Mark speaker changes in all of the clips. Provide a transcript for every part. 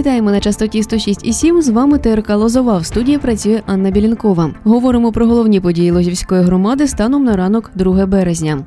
Speaker 1: Вітаємо на частоті 106,7. З вами ТРК Лозова. В студії працює Анна Білінкова. Говоримо про головні події Лозівської громади станом на ранок 2 березня.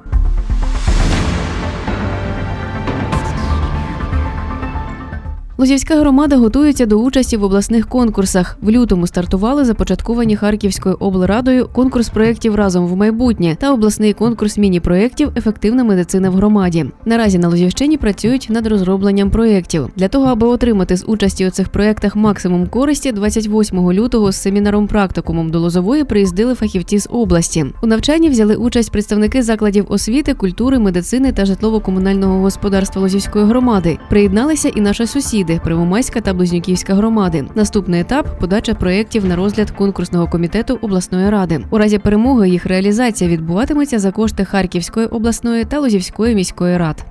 Speaker 1: Лозівська громада готується до участі в обласних конкурсах. В лютому стартували започатковані Харківською облрадою конкурс проєктів разом в майбутнє та обласний конкурс міні-проєктів Ефективна медицина в громаді. Наразі на Лозівщині працюють над розробленням проєктів. Для того, аби отримати з участі у цих проєктах максимум користі, 28 лютого з семінаром практикумом до Лозової приїздили фахівці з області. У навчанні взяли участь представники закладів освіти, культури, медицини та житлово-комунального господарства Лозівської громади. Приєдналися і наші сусіди Первомайська та Близнюківська громади. Наступний етап подача проєктів на розгляд конкурсного комітету обласної ради. У разі перемоги їх реалізація відбуватиметься за кошти Харківської обласної та Лозівської міської рад.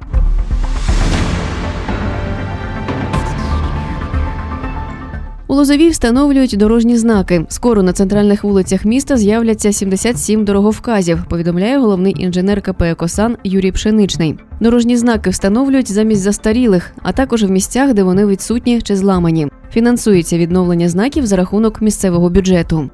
Speaker 1: У Лозові встановлюють дорожні знаки. Скоро на центральних вулицях міста з'являться 77 дороговказів, повідомляє головний інженер КП «Екосан» Юрій Пшеничний. Дорожні знаки встановлюють замість застарілих, а також в місцях, де вони відсутні чи зламані. Фінансується відновлення знаків за рахунок місцевого бюджету.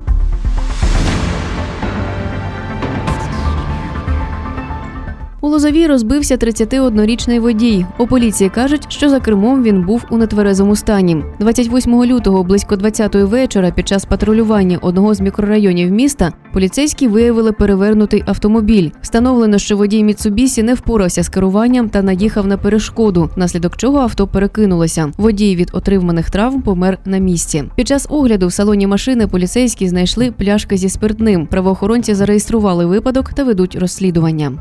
Speaker 1: У Лозовій розбився 31-річний водій. У поліції кажуть, що за кермом він був у нетверезому стані. 28 лютого, близько 20-ї вечора, під час патрулювання одного з мікрорайонів міста, поліцейські виявили перевернутий автомобіль. Встановлено, що водій Міцубісі не впорався з керуванням та наїхав на перешкоду, внаслідок чого авто перекинулося. Водій від отриманих травм помер на місці. Під час огляду в салоні машини поліцейські знайшли пляшки зі спиртним. Правоохоронці зареєстрували випадок та ведуть розслідування.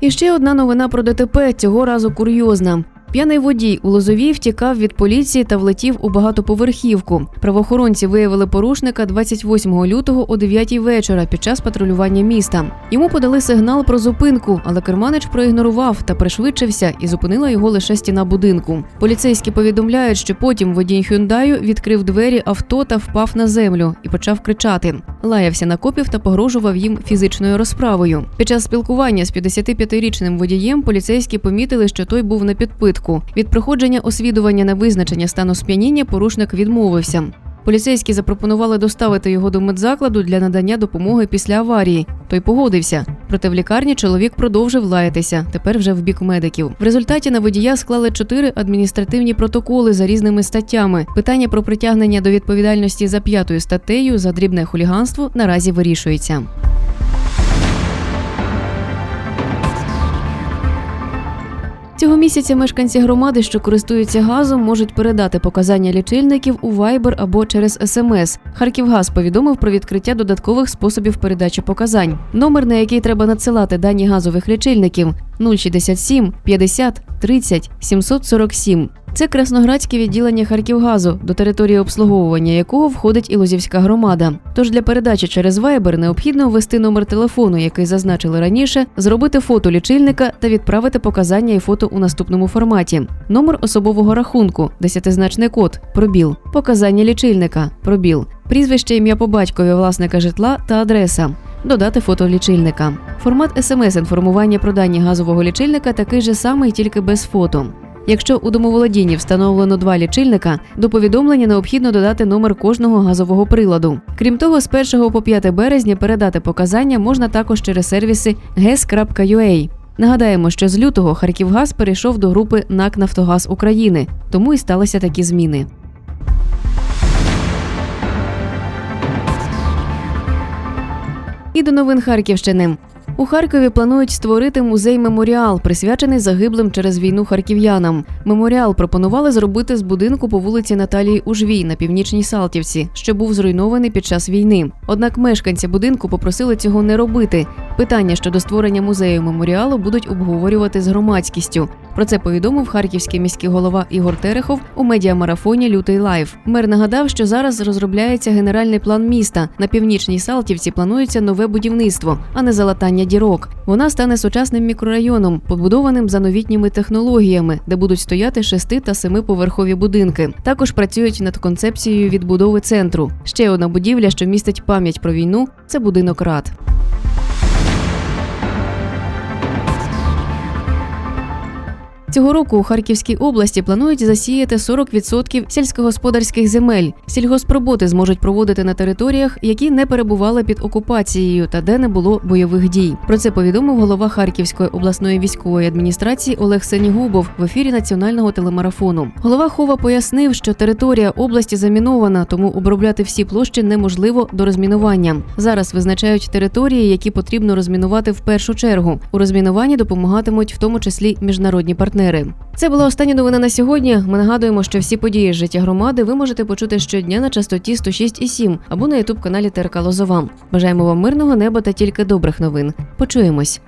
Speaker 1: І ще одна новина про ДТП цього разу курйозна. П'яний водій у Лозовій втікав від поліції та влетів у багатоповерхівку. Правоохоронці виявили порушника 28 лютого о 9 вечора під час патрулювання міста. Йому подали сигнал про зупинку, але керманич проігнорував та пришвидшився і зупинила його лише стіна будинку. Поліцейські повідомляють, що потім водій Хюндаю відкрив двері авто та впав на землю і почав кричати. Лаявся на копів та погрожував їм фізичною розправою. Під час спілкування з 55-річним водієм поліцейські помітили, що той був на підпитку. Від проходження освідування на визначення стану сп'яніння порушник відмовився. Поліцейські запропонували доставити його до медзакладу для надання допомоги після аварії. Той погодився. Проте в лікарні чоловік продовжив лаятися, тепер вже в бік медиків. В результаті на водія склали чотири адміністративні протоколи за різними статтями. Питання про притягнення до відповідальності за п'ятою статтею за дрібне хуліганство наразі вирішується. Цього місяця мешканці громади, що користуються газом, можуть передати показання лічильників у Viber або через СМС. Харківгаз повідомив про відкриття додаткових способів передачі показань. Номер, на який треба надсилати дані газових лічильників 067 50 30 747. Це Красноградське відділення Харківгазу, до території обслуговування якого входить і Лозівська громада. Тож для передачі через Viber необхідно ввести номер телефону, який зазначили раніше, зробити фото лічильника та відправити показання і фото у наступному форматі. Номер особового рахунку, десятизначний код, пробіл, показання лічильника, пробіл, прізвище ім'я по батькові власника житла та адреса. Додати фото лічильника. Формат смс-інформування про дані газового лічильника такий же самий, тільки без фото. Якщо у домоволодінні встановлено два лічильника, до повідомлення необхідно додати номер кожного газового приладу. Крім того, з 1 по 5 березня передати показання можна також через сервіси ges.ua. Нагадаємо, що з лютого Харківгаз перейшов до групи НАК Нафтогаз України, тому і сталися такі зміни. І до новин Харківщини. У Харкові планують створити музей-меморіал, присвячений загиблим через війну харків'янам. Меморіал пропонували зробити з будинку по вулиці Наталії Ужвій на північній Салтівці, що був зруйнований під час війни. Однак мешканці будинку попросили цього не робити. Питання щодо створення музею меморіалу будуть обговорювати з громадськістю. Про це повідомив харківський міський голова Ігор Терехов у медіамарафоні Лютий лайф. Мер нагадав, що зараз розробляється генеральний план міста. На північній Салтівці планується нове будівництво, а не залатання дірок. Вона стане сучасним мікрорайоном, побудованим за новітніми технологіями, де будуть стояти шести та семиповерхові будинки. Також працюють над концепцією відбудови центру. Ще одна будівля, що містить пам'ять про війну, це будинок рад. Цього року у Харківській області планують засіяти 40% сільськогосподарських земель. Сільгоспроботи зможуть проводити на територіях, які не перебували під окупацією та де не було бойових дій. Про це повідомив голова Харківської обласної військової адміністрації Олег Сенігубов в ефірі національного телемарафону. Голова Хова пояснив, що територія області замінована, тому обробляти всі площі неможливо до розмінування. Зараз визначають території, які потрібно розмінувати в першу чергу. У розмінуванні допомагатимуть в тому числі міжнародні партнери. Це була остання новина на сьогодні. Ми нагадуємо, що всі події з життя громади ви можете почути щодня на частоті 106,7 або на ютуб каналі ТРК Лозова. Бажаємо вам мирного неба та тільки добрих новин. Почуємось.